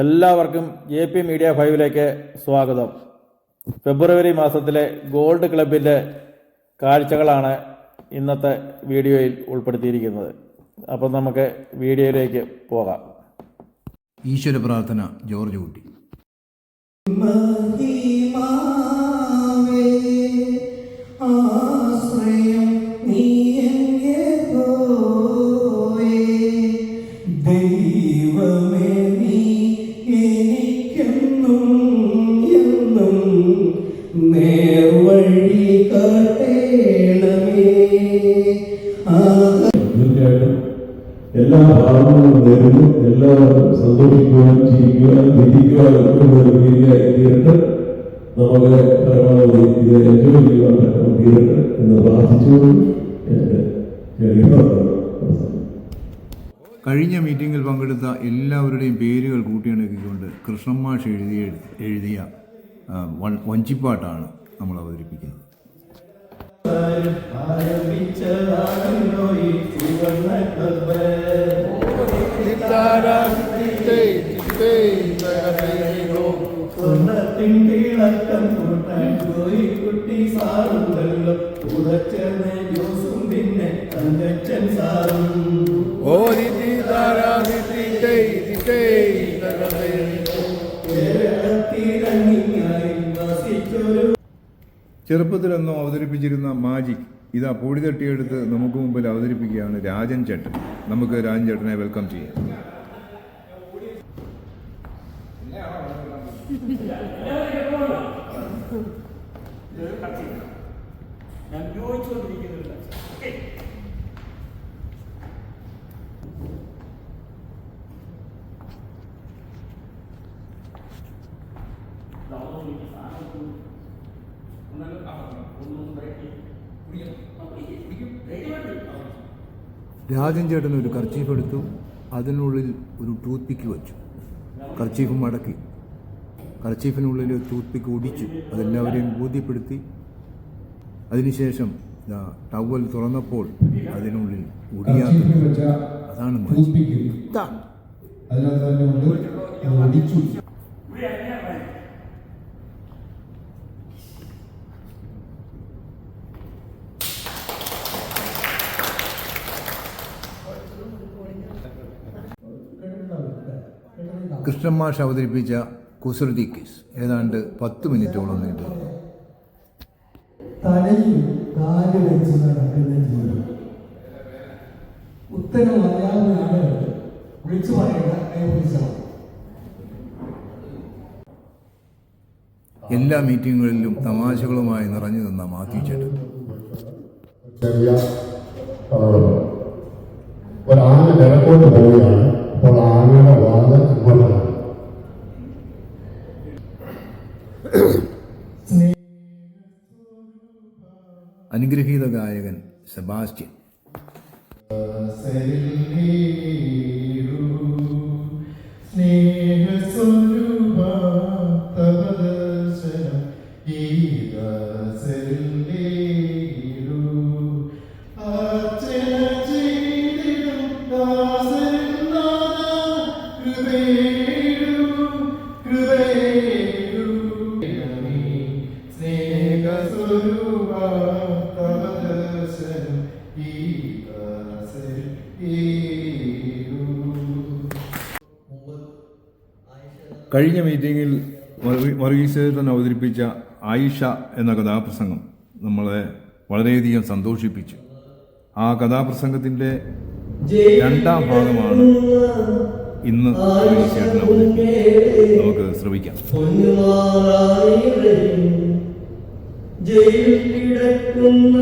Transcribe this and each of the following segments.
എല്ലാവർക്കും A P media ഫൈവിലേക്ക് സ്വാഗതം. ഫെബ്രുവരി മാസത്തിലെ ഗോൾഡ് ക്ലബിന്റെ കാഴ്ചകളാണ് ഇന്നത്തെ വീഡിയോയിൽ ഉൾപ്പെടുത്തിയിരിക്കുന്നത്. അപ്പം നമുക്ക് വീഡിയോയിലേക്ക് പോകാം. ഈശ്വര പ്രാർത്ഥന ജോർജ് കുട്ടി. സന്തോഷിക്കുവാനും ചിരിക്കുവാനും ധരിക്കുവാനും ഒക്കെ ഒരു നമുക്ക് പരമാവധി ഇത് എൻജോയ് ചെയ്യുവാൻ തീരട്ടെ എന്ന് പ്രാർത്ഥിച്ചുകൊണ്ട്. കഴിഞ്ഞ മീറ്റിംഗിൽ പങ്കെടുത്ത എല്ലാവരുടെയും പേരുകൾ കൂട്ടിയിണക്കിക്കൊണ്ട് കൃഷ്ണമാഷ് എഴുതിയ എഴുതിയ വഞ്ചിപ്പാട്ടാണ് നമ്മൾ അവതരിപ്പിക്കുന്നത് ആരംഭിച്ചതാണല്ലോ ഈ സുവർണ ക്ലബ്ബ് സ്വർണത്തിൻ തിളക്കം കൂട്ടാൻ ജോയിക്കുട്ടി സാറുണ്ടല്ലോ. കൂടെ ചേർന്ന് ജോസും പിന്നെ തങ്കച്ചൻ സാറും. കേരളത്തിലങ്ങിങ്ങായി വസിച്ചൊരു ചെറുപ്പത്തിലൊന്നും അവതരിപ്പിച്ചിരുന്ന മാജിക് ഇതാ പൊടി തട്ടിയെടുത്ത് നമുക്ക് മുമ്പിൽ അവതരിപ്പിക്കുകയാണ് രാജൻ ചേട്ടൻ. നമുക്ക് രാജൻ ചേട്ടനെ വെൽക്കം ചെയ്യാം. രാജൻ ചേട്ടൻ ഒരു കർച്ചീഫ് എടുത്തു. അതിനുള്ളിൽ ഒരു ടൂത്ത് പിക്ക് വെച്ചു. കർച്ചീഫ് മടക്കി. കർച്ചീഫിനുള്ളിൽ ടൂത്ത് പിക്ക് ഒടിച്ചു. അതെല്ലാവരെയും ബോധ്യപ്പെടുത്തി. അതിനുശേഷം ടവൽ തുറന്നപ്പോൾ അതിനുള്ളിൽ ഒടിയാത്ത അതാണ് അതിനകത്ത് തന്നെ ഉണ്ട് മാഷ് അവതരിപ്പിച്ച കുസൃതി കേസ്. ഏതാണ്ട് പത്ത് മിനിറ്റോളം നീണ്ടു തലയിൽ കാൽ വെച്ച് നടക്കുന്ന ജീവിതം ഉത്തരം അറിയാവുന്ന ആളുകൾ വിളിച്ചു പറയേണ്ട കൈപിടിച്ചതാണ് എല്ലാ മീറ്റിങ്ങുകളിലും തമാശകളുമായി നിറഞ്ഞു നിന്ന മാത്യു ചേട്ടൻ. ഒരാളെ നിലക്കോട്ട് കിഴക്കോട്ട് പോവുകയാണ്. അപ്പോൾ ആനയുടെ അനുഗ്രഹീത ഗായകൻ സെബാസ്റ്റ്യൻ. Thank തവ കഴിഞ്ഞ മീറ്റിങ്ങിൽ വർഗീ- വർഗീസ് ചേട്ടൻ അവതരിപ്പിച്ച ആയിഷ എന്ന കഥാപ്രസംഗം നമ്മളെ വളരെയധികം സന്തോഷിപ്പിച്ചു. ആ കഥാപ്രസംഗത്തിന്റെ രണ്ടാം ഭാഗമാണ് ഇന്ന് നമുക്ക് ശ്രമിക്കാം ജയിൽ കിടക്കുന്ന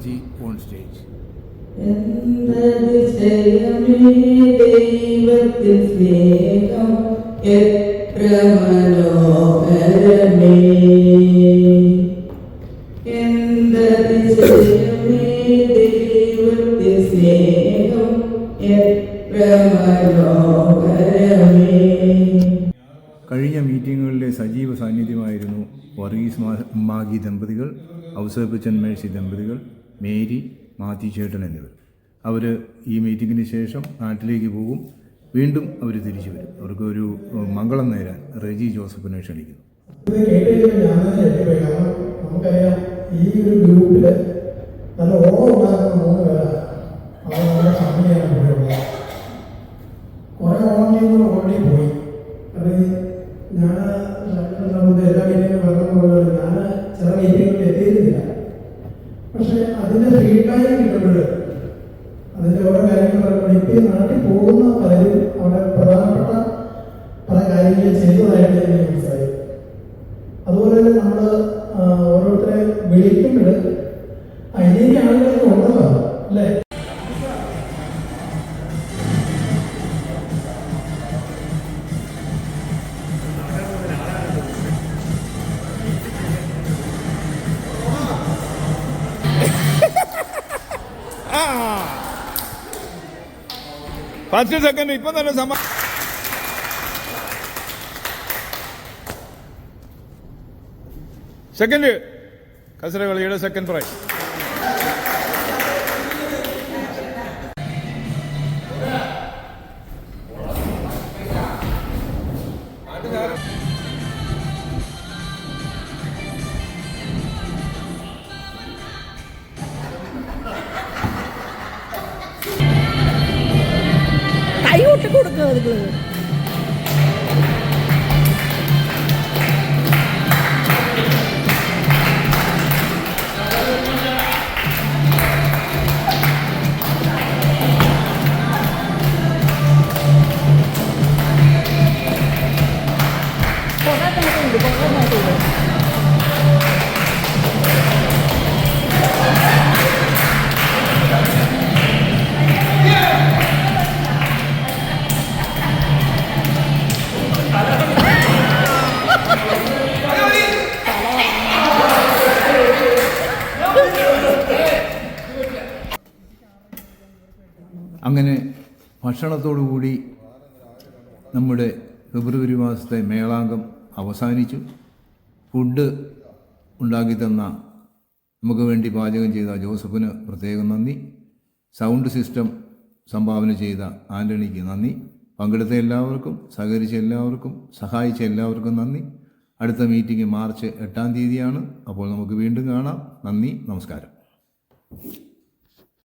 സ്നേഹം ഓൺ സ്റ്റേജ്. കഴിഞ്ഞ മീറ്റിങ്ങുകളിലെ സജീവ സാന്നിധ്യമായിരുന്നു വർഗീസ് മാഗി ദമ്പതികൾ ഔസേപ്പച്ചൻ മേഴ്സി ദമ്പതികൾ മേരി മാത്യു ചേട്ടൻ എന്നിവർ. അവർ ഈ മീറ്റിങ്ങിന് ശേഷം നാട്ടിലേക്ക് പോകും. വീണ്ടും അവർ തിരിച്ചു വരും. അവർക്ക് ഒരു മംഗളം നേരാൻ റെജി ജോസഫിനെ ക്ഷണിക്കുന്നു. നമുക്കറിയാം ഈ ഒരു ഗ്രൂപ്പിൽ നല്ല ഓർമ്മ മൂന്ന് പേരാണ്. അവർ നമ്മുടെ കമ്പനിയാണ് ഓരോ കാര്യങ്ങൾ നാട്ടിൽ പോകുന്ന പലരും അവിടെ പ്രധാനപ്പെട്ട പത്ത് സെക്കൻഡ് ഇപ്പം തന്നെ സമാ സെക്കൻഡ്. കസര കളിയുടെ സെക്കൻഡ് പ്രൈസ് கொடுக்க അങ്ങനെ ഭക്ഷണത്തോടുകൂടി നമ്മുടെ ഫെബ്രുവരി മാസത്തെ മേളാംഗം അവസാനിച്ചു. ഫുഡ് ഉണ്ടാക്കി തന്ന നമുക്ക് വേണ്ടി പാചകം ചെയ്ത ജോസഫിന് പ്രത്യേകം നന്ദി. സൗണ്ട് സിസ്റ്റം സംഭാവന ചെയ്ത ആന്റണിക്ക് നന്ദി. പങ്കെടുത്ത എല്ലാവർക്കും സഹകരിച്ച എല്ലാവർക്കും സഹായിച്ച എല്ലാവർക്കും നന്ദി. അടുത്ത മീറ്റിംഗ് മാർച്ച് എട്ടാം തീയതിയാണ്. അപ്പോൾ നമുക്ക് വീണ്ടും കാണാം. നന്ദി നമസ്കാരം.